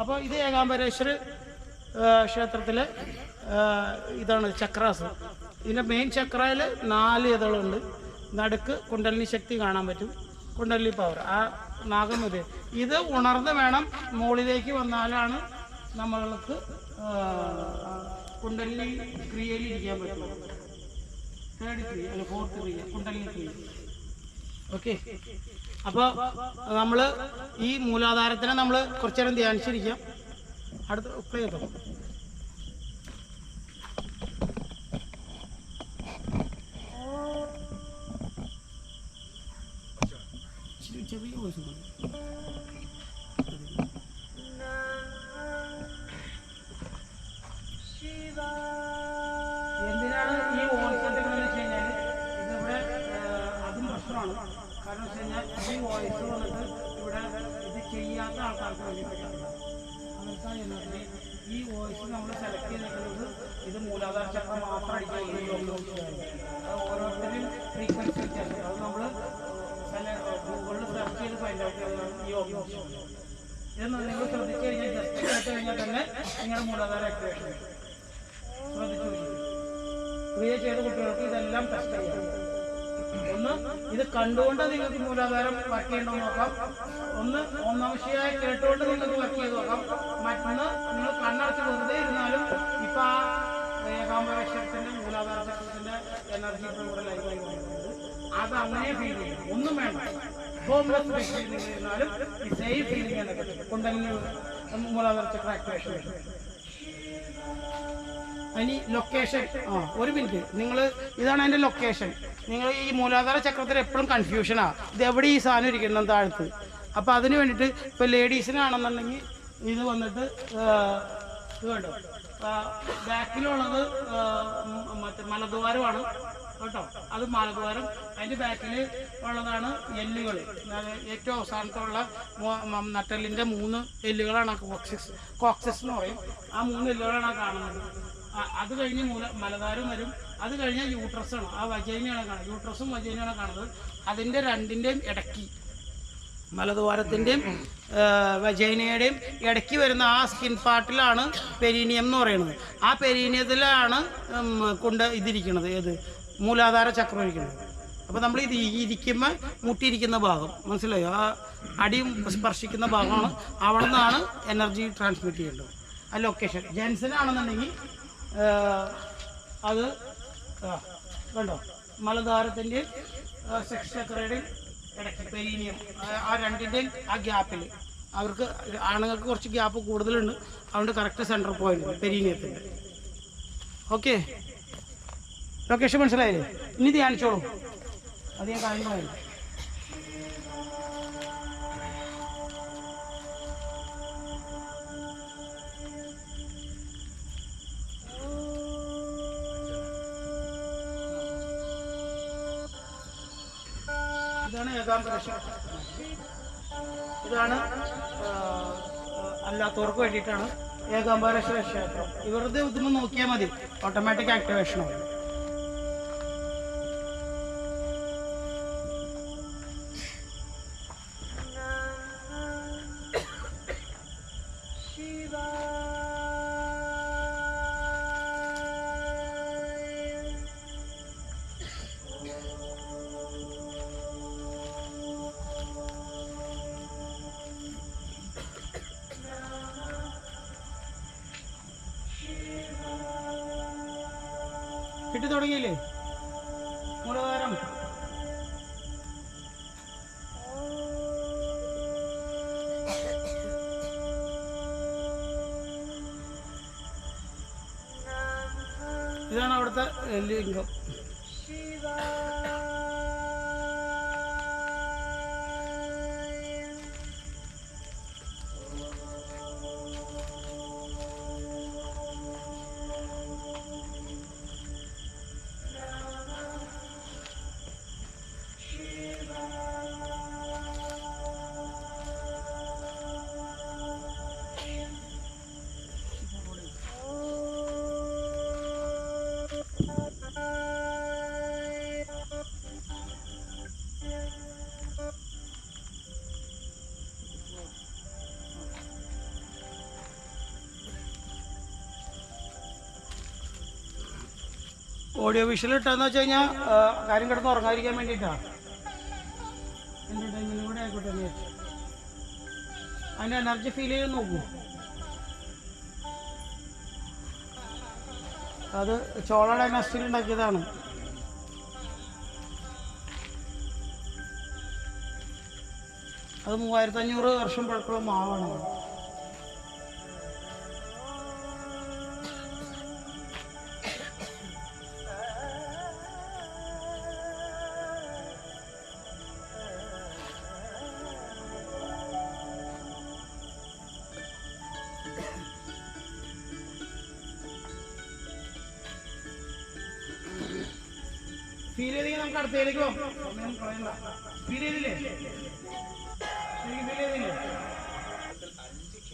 അപ്പോൾ ഇത് ഏകാംബരേശ്വർ ക്ഷേത്രത്തിലെ ഇതാണ് ചക്രാസ് ഇതിന്റെ മെയിൻ ചക്രയിൽ നാല് ഇതളുണ്ട്. നടുക്ക് കുണ്ടലിനി ശക്തി കാണാൻ പറ്റും. കുണ്ടലിനി പവർ ആ നാഗം ഇത്. ഇത് ഉണർന്ന് വേണം മുകളിലേക്ക് വന്നാലാണ് നമ്മൾക്ക് കുണ്ടലിനി ക്രിയയിൽ ഇരിക്കാൻ പറ്റും തേർഡ് ക്രിയ അല്ല ഫോർത്ത് ക്രിയ കുണ്ടലിനി ക്രിയ. ഓക്കെ. അപ്പോൾ നമ്മൾ ഈ മൂലാധാരത്തിനെ നമ്മൾ കുറച്ചു നേരം ധ്യാനിച്ചിരിക്കാം. അടുത്ത പ്ലേ ചെയ്തോ ചെറിയ- ചെയ്യാത്ത ആൾക്കാർക്ക് വേണ്ടിയിട്ടാണ് ഈ വോയിസ് നമ്മൾ സെലക്ട് ചെയ്തിട്ടുള്ളത് ഇത് മൂലാധാര ചക്രം മാത്രം ഓരോരുത്തരും ഫ്രീക്വൻസി വ്യത്യാസം. അത് നമ്മൾ ഗൂഗിളിൽ സെർച്ച് ചെയ്ത് ഫൈൻഡ് ഔട്ട് ചെയ്യുന്നതാണ് ഈ ഓപ്ഷൻ ഇത് നിങ്ങൾ ശ്രദ്ധിച്ചു കഴിഞ്ഞാൽ ജസ്റ്റ് കേട്ട് കഴിഞ്ഞാൽ തന്നെ നിങ്ങളുടെ മൂലാധാര ആക്ടിവേഷൻ ശ്രദ്ധിച്ചു ക്രിയേറ്റ് ചെയ്ത കുട്ടികൾക്ക് ഇതെല്ലാം ടെസ്റ്റ് ചെയ്യാം. ഒന്ന് ഇത് കണ്ടുകൊണ്ട് നിങ്ങൾക്ക് മൂലാധാരം വർക്ക് ചെയ്യേണ്ടത് നോക്കാം. ഒന്ന് ഒന്നാം വിഷയമായി കേട്ടുകൊണ്ട് നിങ്ങൾക്ക് വർക്ക് ചെയ്ത് നോക്കാം. മറ്റൊന്ന് നിങ്ങൾ കണ്ണടച്ച് വെറുതെ ഇരുന്നാലും ഇപ്പൊ ആ ഏകാംബരക്ഷരത്തിന്റെ മൂലാധാര ചക്രത്തിന്റെ എനർജി കൂടെ ലൈവായി അത് അങ്ങനെ ഫീൽ ചെയ്യും ഒന്നും വേണ്ട. ഹോംലെസ് ഈ സേഫ് ഫീലിംഗ് തന്നെ കിട്ടും. മൂലാധാര ചക്ര ആക്ടിവേഷൻ ഇനി ലൊക്കേഷൻ ആ ഒരു മിനിറ്റ് നിങ്ങൾ ഇതാണ് അതിന്റെ ലൊക്കേഷൻ നിങ്ങൾ ഈ മൂലാധാര ചക്രത്തിൽ എപ്പോഴും കൺഫ്യൂഷനാണ് ഇത് എവിടെ ഈ സാധനം ഇരിക്കണം താഴത്ത് അപ്പോൾ അതിന് വേണ്ടിയിട്ട് ഇപ്പോൾ ലേഡീസിനാണെന്നുണ്ടെങ്കിൽ ഇത് വന്നിട്ട് ഇത് കണ്ടോ? ബാക്കിലുള്ളത് മറ്റേ മലദ്വാരമാണ്. കേട്ടോ? അത് മലദ്വാരം. അതിന്റെ ബാക്കിൽ ഉള്ളതാണ് എല്ലുകൾ ഏറ്റവും അവസാനത്തുള്ള നട്ടലിന്റെ മൂന്ന് എല്ലുകളാണ് കോക്സിസ് കോക്സിസ് എന്ന് പറയും. ആ മൂന്ന് എല്ലുകളാണ് കാണുന്നത്. അത് കഴിഞ്ഞ് മൂല മലതാരം വരും. അത് കഴിഞ്ഞാൽ യൂട്രസ് ആണ് ആ വജൈനയാണ് കാണുന്നത് യൂട്രസും വജൈനയാണ് കാണുന്നത്. അതിന്റെ രണ്ടിന്റെയും ഇടയ്ക്ക്. മലദ്വാരത്തിന്റെയും വജൈനയുടെയും ഇടയ്ക്ക് വരുന്ന ആ സ്കിൻ പാർട്ടിലാണ് പെരീനിയം എന്ന് പറയുന്നത്. ആ പെരീനിയത്തിലാണ് കൊണ്ട് ഇതിരിക്കുന്നത് ഏത്? മൂലാധാര ചക്രം ഇരിക്കുന്നത്. അപ്പോൾ നമ്മൾ ഇത് ഇരിക്കുമ്പോൾ മുട്ടിയിരിക്കുന്ന ഭാഗം. മനസ്സിലായോ? ആ അടി സ്പർശിക്കുന്ന ഭാഗമാണ്. അവിടെ നിന്നാണ് എനർജി ട്രാൻസ്മിറ്റ് ചെയ്യേണ്ടത്. ആ ലൊക്കേഷൻ ജെൻസിനാണെന്നുണ്ടെങ്കിൽ അത് കണ്ടോ? മലദ്വാരത്തിന്റെയും സെക്സ് ചക്രയുടെയും ഇടയ്ക്ക് പെരീനിയം ആ- രണ്ടിന്റെയും ആ ഗ്യാപ്പിൽ. അവർക്ക് ആണുങ്ങൾക്ക് കുറച്ച് ഗ്യാപ്പ് കൂടുതലുണ്ട്. അതുകൊണ്ട് കറക്റ്റ് സെന്റർ പോയിന്റ് പെരീനിയത്തിന്റെ. ഓക്കെ? ലൊക്കേഷൻ മനസ്സിലായില്ലേ? ഇനി ധ്യാനിച്ചോളൂ. അധികം കാര്യങ്ങളായില്ല ഏകാംബരേശ്വര ഇതാണ് അല്ലാത്തവർക്ക് വേണ്ടിയിട്ടാണ് ഏകാംബരേശ്വര ക്ഷേത്രം ഇവരുടെ ഇതൊന്ന് നോക്കിയാൽ മതി. ഓട്ടോമാറ്റിക് ആക്ടിവേഷനാണ് കിട്ടി തുടങ്ങിയില്ലേ? മൂലധാരം ഇതാണ് അവിടുത്തെ ലിംഗം. ഓഡിയോ വിഷ്വൽ ഇട്ടാന്ന് വെച്ച് കഴിഞ്ഞാൽ കാര്യം കിടന്ന് ഉറങ്ങാതിരിക്കാൻ വേണ്ടിയിട്ടാണ് എന്റർടൈൻമെന്റ് കൂടെ ആയിക്കോട്ടെ. അതിന്റെ എനർജി ഫീൽ ചെയ്ത് നോക്കൂ. അത് ചോള ഡൈനാസ്റ്റിയിൽ ഉണ്ടാക്കിയതാണ്. അത് മൂവായിരത്തി അഞ്ഞൂറ് വർഷം പഴക്കമുള്ള മാവാണ് സമയം കളയണ്ട ഫീൽ ചെയ്തില്ലേ ഫീൽ ചെയ്തില്ലേ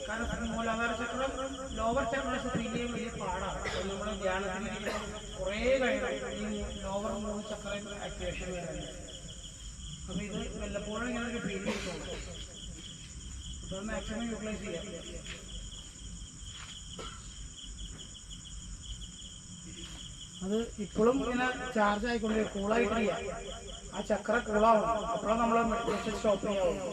കാരണം മൂലാധാര ചക്രം ലോവർ ചക്രസ് ഫീൽ ചെയ്യാൻ വലിയ പാടാണ്. നമ്മുടെ ധ്യാനത്തിൽ കുറേ കഴിയണം ഈ ലോവർ മൂന്ന് ചക്രം ആക്ടിവേഷൻ വരാൻ അപ്പൊ ഇത് വല്ലപ്പോഴും ഇങ്ങനെ ഒരു ഫീൽ ചെയ്തോളൂ അപ്പൊ മാക്സിമം യൂട്ടിലൈസ് ചെയ്യാം. അത് ഇപ്പോഴും ഇങ്ങനെ ചാർജ് ആയിക്കൊണ്ട് കൂളായിട്ടില്ല ആ ചക്ര കൂളാവും അപ്പോഴാണ് നമ്മൾ മെഡിറ്റേഷൻ സ്റ്റോപ്പ് ചെയ്യാവുള്ളൂ.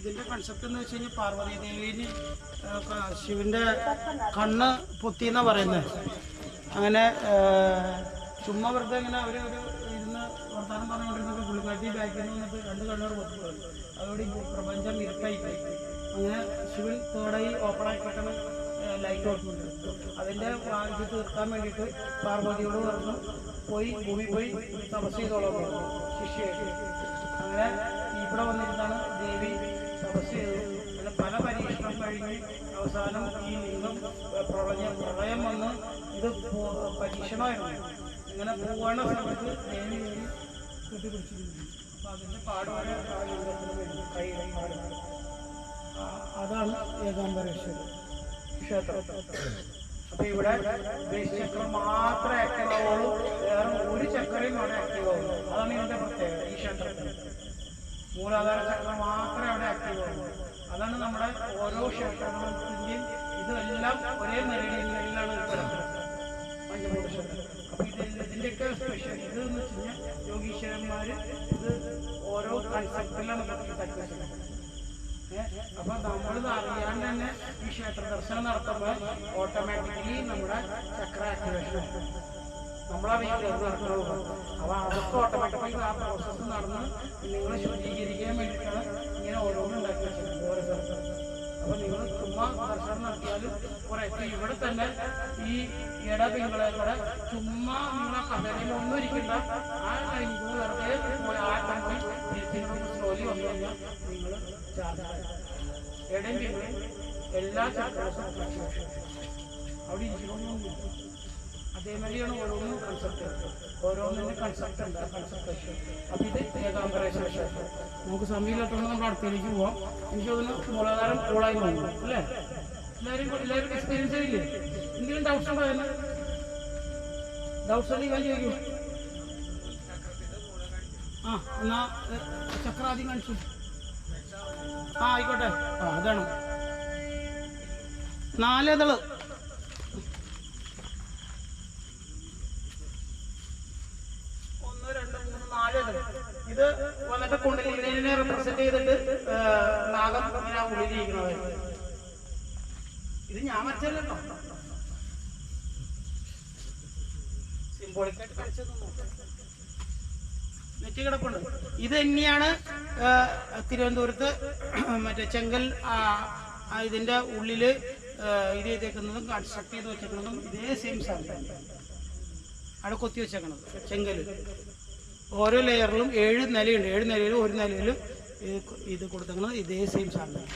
ഇതിന്റെ കൺസെപ്റ്റ് എന്ന് വെച്ച് കഴിഞ്ഞാൽ പാർവതി ദേവിന് ആ, ശിവന്റെ കണ്ണ് പൊത്തി എന്നാ പറയുന്നത് അങ്ങനെ ചുമ്മാ വെറുതെ ഇങ്ങനെ അവർ ഒരു ഇരുന്ന് വർത്താനം പറഞ്ഞുകൊണ്ടിരുന്നപ്പോൾ പുള്ളിക്കാട്ടി ബാക്കിൽ വന്നിട്ട് രണ്ട് കണ്ണുകൾ പൊത്തുപോയി അതോടെ പ്രപഞ്ചം ഇരുട്ടായി അങ്ങനെ ശിവൻ തേർഡായി ഓപ്പൺ ആക്കിയിട്ടാണ് ലൈറ്റ് ഓർക്കുന്നുണ്ട് അതിന്റെ ഇത് തീർക്കാൻ വേണ്ടിട്ട് പാർവതിയോട് പറഞ്ഞു പോയി ഭൂമി പോയി തപസ് ചെയ്തോളാം. ശിഷ്യ. അങ്ങനെ ഇവിടെ വന്നിരുന്നാണ് ദേവി തപസ് പല പരീക്ഷണം കഴിഞ്ഞ് അവസാനം ഈ ലിംഗം പ്രളയം പ്രളയം വന്ന് ഇത് പരീക്ഷണമായിരുന്നു. ഇങ്ങനെ പോവാണ് സമയത്ത് ദേവി കയറി കെട്ടിപ്പിടിച്ചിരുന്നു. അപ്പൊ അതിന്റെ പാട് വരെ ആ അതാണ് ഏകാംബരേശ്വരം ക്ഷേത്രം അപ്പൊ ഇവിടെ ചക്രം മാത്രമേ ആക്റ്റീവ് ആവുള്ളൂ. വേറെ ഒരു ചക്രയും അവിടെ ആക്റ്റീവ് ആവുള്ളൂ അതാണ് ഇതിന്റെ പ്രത്യേകത ഈ ക്ഷേത്രത്തിൽ. മൂലാധാര ചക്രം മാത്രമേ അവിടെ ആക്റ്റീവ് ആവുള്ളൂ. അതാണ് നമ്മുടെ ഓരോ ക്ഷേത്രത്തിന്റെയും ഇതെല്ലാം ഒരേ ഇത് ഇതിന്റെയൊക്കെ സ്പെഷ്യൽ ഇത് എന്ന് വെച്ച് കഴിഞ്ഞാൽ യോഗീശ്വരന്മാര് ഇത് ഓരോ കൺസെപ്റ്റിലാണ് അപ്പൊ നമ്മൾ അറിയാൻ തന്നെ ഈ ക്ഷേത്ര ദർശനം നടത്തുമ്പോൾ ഓട്ടോമാറ്റിക്കലി നമ്മുടെ ചക്ര ആക്ടിവേഷൻ നമ്മളറിയില്ല അത് നടക്കണത് അപ്പൊ അതൊക്കെ ഓട്ടോമാറ്റിക്കലി ആ പ്രോസസ്സ് നടന്ന് നിങ്ങൾ ശുദ്ധീകരിക്കാൻ വേണ്ടിയിട്ടാണ് ഇങ്ങനെ ഓരോന്നും ഉണ്ടാക്കി ഓരോ സ്ഥലത്ത് അപ്പൊ നിങ്ങൾ ചുമ്മാ ദർശനം നടത്തിയാലും കുറെ. ഇവിടെ തന്നെ ഈ ഇട പിങ്കളെ കൂടെ ചുമ്മാ നിങ്ങളെ കഥകളിൽ ഒന്നും ഇരിക്കണ്ട. ആ കഴിഞ്ഞു വെറുതെ പോയി ആ പോയി തിരിച്ചു ജോലി വന്നു കഴിഞ്ഞാൽ നിങ്ങൾ ചാർജ് ഇടയും എല്ലാ ചാർജസും അവിടെ ഇരിക്കണമെന്നൊന്നും അതേമാതിരിയാണ് ഓരോന്നും കൺസെപ്റ്റ് ഓരോന്നിന്റെ കൺസെപ്റ്റ് ഉണ്ട് കൺസെപ്റ്റ് അപ്പൊ ഇത് ഏകാംബരേശ്വര ക്ഷേത്രം നമുക്ക് സമയമില്ലാത്തതുകൊണ്ട് നമ്മൾ അടുത്തേക്ക് പോവാം. എനിക്ക് തോന്നുന്നു മൂലാധാരം കൂളായി വന്നു അല്ലേ? എല്ലാവരും എല്ലാവരും എക്സ്പീരിയൻസ് ചെയ്യില്ലേ എന്തെങ്കിലും ഡൗട്ട്സ് ഉണ്ടോ എന്നെ ഡൗട്ട്സ് ഉണ്ടെങ്കിൽ ഞാൻ ചോദിക്കും. ആ എന്നാ ചക്രാദി കാണിച്ചു. ആ ആയിക്കോട്ടെ. ആ അതാണ്. നാലേതൾ ഒന്ന് രണ്ട് മൂന്ന് നാല് ഇതൾ. ഇത് വന്നിട്ട് കുണ്ടലിനെ റെപ്രസെന്റ് ചെയ്തിട്ട് നാഗം ഇങ്ങനെ ഉള്ളിലിരിക്കുന്നത് ഇത് ഞാൻ വരച്ചല്ലോ സിംബോളിക്കായിട്ട് കളിച്ചത് നെറ്റ് കിടപ്പുണ്ട്. ഇത് തന്നെയാണ് തിരുവനന്തപുരത്ത് മറ്റേ ചെങ്കൽ ഇതിന്റെ ഉള്ളിൽ ഇത് ചെയ്തേക്കുന്നതും കൺസ്ട്രക്ട് ചെയ്ത് വെച്ചേക്കുന്നതും ഇതേ സെയിം സാധനം. അവിടെ കൊത്തി വെച്ചേക്കണത് ചെങ്കൽ. ഓരോ ലെയറിലും ഏഴ് നിലയുണ്ട്. ഏഴ് നിലയിലും ഒരു നിലയിലും ഇത് കൊടുത്തേക്കുന്നത് ഇതേ സെയിം സാധനം.